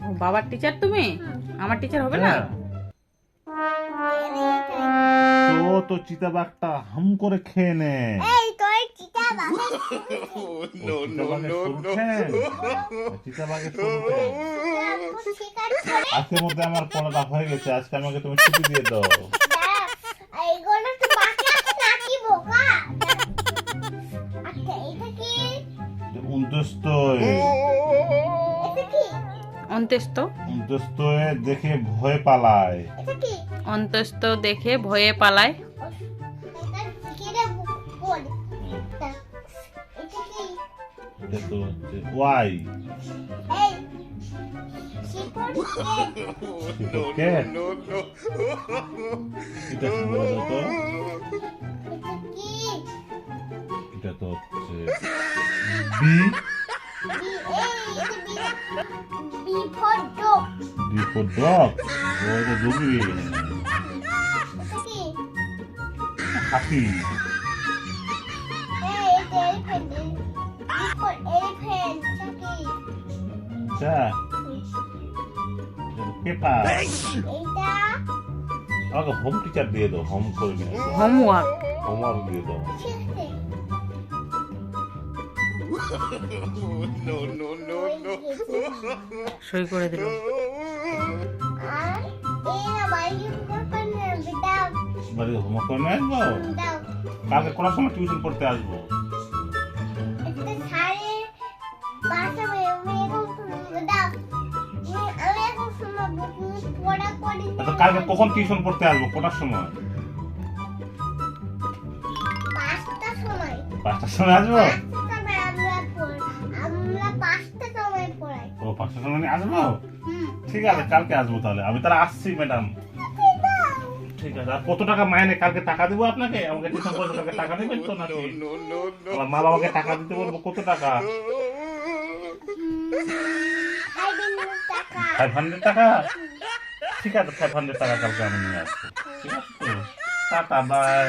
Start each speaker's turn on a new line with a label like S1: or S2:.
S1: ও, বাবার টিচার তুমি? আমার টিচার হবে না?
S2: তো তো চিতাবাঘটা হাম করে খেয়ে নে ও, চিতাবাঘের শুনছেন? চিতাবাঘের আজকের মধ্যে আমার পড়াটা হয়ে গেছে আজকে আমাকে তুমি ছুটি দিয়ে দাও।
S3: কি
S1: অন্ত্যেষ্ট
S2: উন্তস্তয়ে দেখে ভয় পালায়
S3: এটা
S1: দেখে ভয়ে পালায়
S3: এটা
S2: তো ওয়াই
S3: কে
S2: এটা কি বলো তো
S3: এটা কি
S2: এটা তো হচ্ছে বি
S3: বি এই এটা B B for dog
S2: D for dog ও তো ডুগরি
S3: এটা কি
S2: হাতি
S3: এই এটা এলিফ্যান্ট বি ফর এলিফ্যান্ট এটা কি
S2: আচ্ছা পেপা
S3: এইটা
S2: আমাকে হোম টিচার দিয়ে দাও হোম করে নিয়ে আসো
S1: হোমওয়ার্ক
S2: হোমওয়ার্ক দিয়ে দাও
S3: ঠিক আছে
S1: সই করে দিল
S3: আর এই হোমওয়ার্ক করে দাও
S2: বাড়িতে হোমওয়ার্ক করে নিয়ে আসব? কালকে কোন সময় টিউশন পড়তে আসব? আচ্ছা কালকে কখন টিউশন পড়তে আসব? কটার সময়। পাঁচটার সময় আসব? নিয়ে আসব? ঠিক আছে কালকে আসব তাহলে। আমি তাহলে আসছি ম্যাডাম। ঠিক আছে আর কত টাকা মাইনে? কালকে টাকা দেবো আপনাকে? আমাকে টিউশন পড়তে কালকে টাকা দেবেন তো নাকি? আমার মা বাবাকে টাকা দিতে বলব কত টাকা? ফাইভ হান্ড্রেড টাকা? ঠিক আছে ফাইভ হান্ড্রেড টাকা কালকে আমি নিয়ে আসব। ঠিক আছে তো। Tata bye